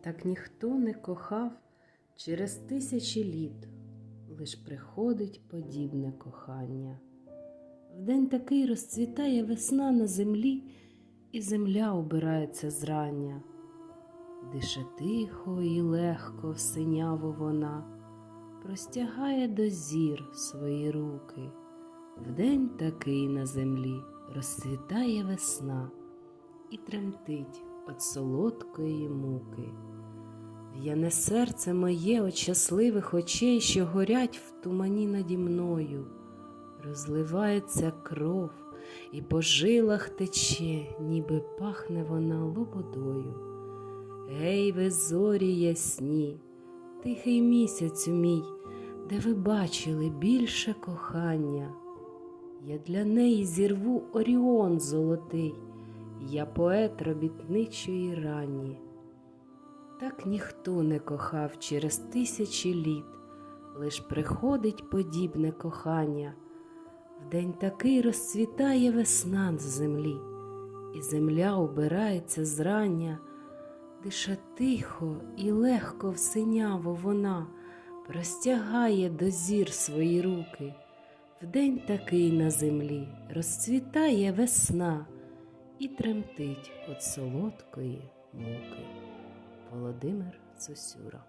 Так ніхто не кохав через тисячі літ, лиш приходить подібне кохання. В день такий розцвітає весна на землі, і земля убирається зрання. Дише тихо і легко синяву вона, простягає до зір свої руки. В день такий на землі розцвітає весна і тремтить від солодкої муки. В'яне серце моє от щасливих очей, що горять в тумані наді мною, розливається кров, і по жилах тече, ніби пахне вона лободою. Гей, ви зорі ясні, тихий місяцю мій, де ви бачили більше кохання. Я для неї зірву оріон золотий, я поет робітничої рані. Так ніхто не кохав через тисячі літ, лиш приходить подібне кохання. В день такий розцвітає весна з землі, і земля убирається зрання, дише тихо і легко в синяву вона простягає до зір свої руки. В день такий на землі розцвітає весна і тремтить від солодкої муки. Володимир Сосюра